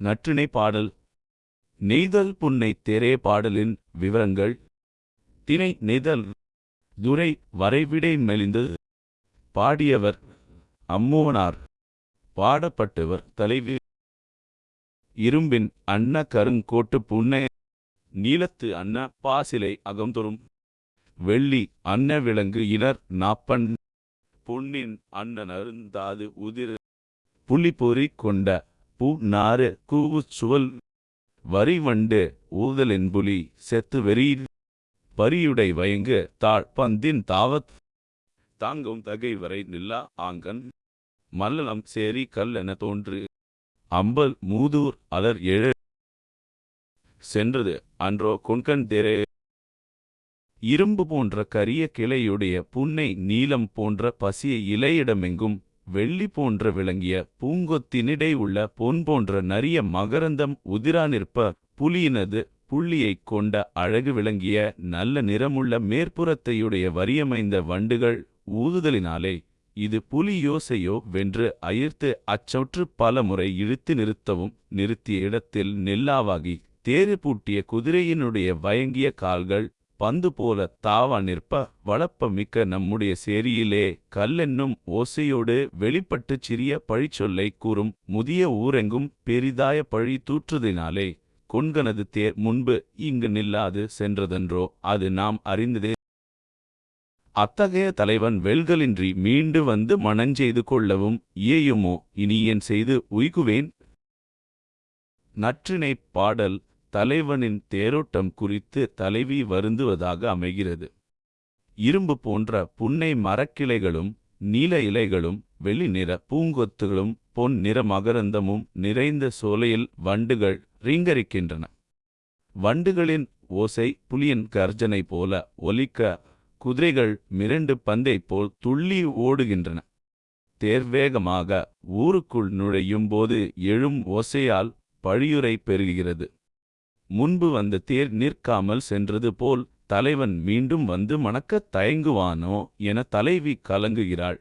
நற்றிணை பாடல். நெய்தல் புன்னை தேரே பாடலின் விவரங்கள். திணை நெய்தல். துரை வரைவிடை மெலிந்து. பாடியவர் அம்மோனார் பாடப்பட்டவர் தலைவி. இரும்பின் அன்ன கருங்கோட்டு புன்னை. நீலத்து அன்ன பாசிலை அகம்தொறும். வெள்ளி அன்ன விலங்கு இனர் நாப்பன் பொன்னின் அன்னனருந்தாது உதிர். புலிபொறி கொண்ட பூ நாறு கூவுச் சுவல் வரி வண்டு ஊதலென்புலி செத்து வெறீர் பரியுடை வயங்கு தாழ் பந்தின் தாவத் தாங்கும் தகை வரை நில்லா ஆங்கன் மல்லலம் சேரி கல்லென தோன்று அம்பல் மூதூர் அலர் எழு சென்றது அன்றோ கொண்கன் தேரே. இரும்பு போன்ற கரிய கிளையுடைய புன்னை நீலம் போன்ற பசிய இலையிடமெங்கும் வெள்ளி போன்ற விளங்கிய பூங்கொத்தினிடை உள்ள பொன் போன்ற நரிய மகரந்தம் உதிரா நிற்ப புலியினது புள்ளியைக் கொண்ட அழகு விளங்கிய நல்ல நிறமுள்ள மேற்புறத்தையுடைய வரியமைந்த வண்டுகள் ஊதுதலினாலே இது புலி யோசையோ வென்று அயிர்த்து அச்சொற்று பல முறை இழுத்து நிறுத்தவும் நிறுத்திய இடத்தில் நெல்லாவாகி தேறு பூட்டிய குதிரையினுடைய வயங்கிய கால்கள் பந்து போல தாவா நிற்ப வளப்ப மிக்க நம்முடைய சேரியிலே கல்லென்னும் ஓசையோடு வெளிப்பட்டுச் சிறிய பழிச்சொல்லை கூறும் முதிய ஊரெங்கும் பெரிதாய பழி தூற்றுதினாலே கொண்கனது தேர் முன்பு இங்கு நில்லாது சென்றதென்றோ அது நாம் அறிந்ததே. அத்தகைய தலைவன் வெல்களின்றி மீண்டு வந்து மணஞ்செய்து கொள்ளவும் இயையுமோ இனி என் செய்து உய்குவேன்? நற்றினைப் பாடல் தலைவனின் தேரோட்டம் குறித்து தலைவி வருந்துவதாக அமைகிறது. இரும்பு போன்ற புன்னை மரக்கிளைகளும் நீல இலைகளும் வெள்ளி நிற பூங்கொத்துகளும் பொன் நிற மகரந்தமும் நிறைந்த சோலையில் வண்டுகள் ரீங்கரிக்கின்றன. வண்டுகளின் ஓசை புலியின் கர்ஜனை போல ஒலிக்க குதிரைகள் மிரண்டு பந்தை போல் துள்ளி ஓடுகின்றன. தேர்வேகமாக ஊருக்குள் நுழையும் போது எழும் ஓசையால் பழியுரை பெறுகிறது முன்பு வந்த தேர் நிற்காமல் சென்றது போல் தலைவன் மீண்டும் வந்து மணக்கத் தயங்குவானோ என தலைவி கலங்குகிறாள்.